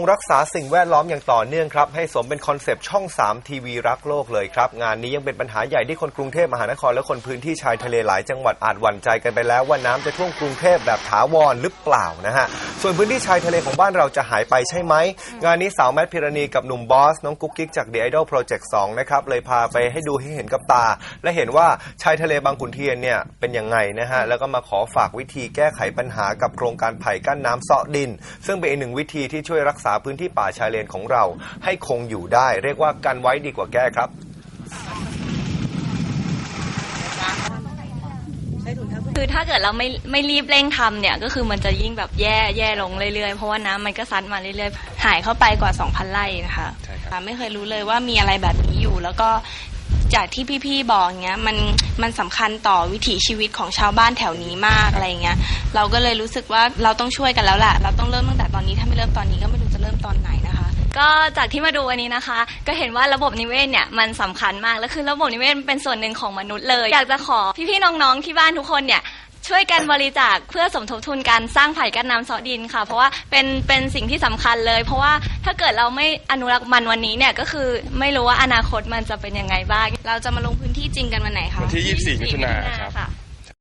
รักษาสิ่งแวดล้อมอย่างต่อเนื่องครับ ให้สมเป็นคอนเซปต์ช่อง 3 ทีวีรักโลกเลยครับ งานนี้ยังเป็นปัญหาใหญ่ที่คนกรุงเทพมหานคร และคนพื้นที่ชายทะเลหลายจังหวัดอาจหวั่นใจกันไปแล้วว่าน้ำจะท่วมกรุงเทพแบบถาวรหรือเปล่านะฮะ ส่วนพื้นที่ชายทะเลของบ้านเราจะหายไปใช่ไหม งานนี้สาวแมทพิรณีกับหนุ่มบอส น้องกุ๊กกิ๊กจาก The Idol Project 2 นะครับ เลยพาไปให้ดูให้เห็นกับตา และเห็นว่าชายทะเลบางขุนเทียนเนี่ยเป็นยังไงนะฮะแล้วก็มาขอฝากวิธีแก้ไขปัญหากับโครงการไผ่กั้นน้ำเซาะดิน ซึ่งเป็นอีกหนึ่งวิธีที่ช่วยรักษาพื้นที่ป่าชายเลนของเราให้คงอยู่ได้ เรียกว่ากันไว้ดีกว่าแก้ครับคือถ้าเกิดเราไม่ไม่รีบเร่งทำเนี่ย ก็คือมันจะยิ่งแบบแย่แย่ลงเรื่อยๆ เพราะว่าน้ำมันก็ซัดมาเรื่อยๆ หายเข้าไปกว่า 2,000ไร่นะคะใช่ครับอ่าไม่เคยรู้เลยว่ามีอะไรแบบนี้อยู่ แล้วก็ จากที่พี่ๆบอกเงี้ยมันมันสำคัญต่อวิถีชีวิตของชาวบ้านแถวนี้มากอะไรเงี้ยเราก็เลยรู้สึกว่าเราต้องช่วยกันแล้วแหละเราต้องเริ่มตั้งแต่ตอนนี้ถ้าไม่เริ่มตอนนี้ก็ไม่รู้จะเริ่มตอนไหนนะคะ ก็จากที่มาดูวันนี้นะคะ ก็เห็นว่าระบบนิเวศเนี่ยมันสำคัญมาก และคือระบบนิเวศมันเป็นส่วนหนึ่งของมนุษย์เลย อยากจะขอพี่ๆน้องๆที่บ้านทุกคนเนี่ย ช่วยกันบริจาคเพื่อสมทบทุนการสร้างไผ่กั้นน้ำเสาะดินค่ะ เพราะว่าเป็นเป็นสิ่งที่สำคัญเลย เพราะว่าถ้าเกิดเราไม่อนุรักษ์มันวันนี้เนี่ยก็คือไม่รู้ว่าอนาคตมันจะเป็นยังไงบ้าง เราจะมาลงพื้นที่จริงกันวันไหนคะวันที่ 24มิถุนายนครับ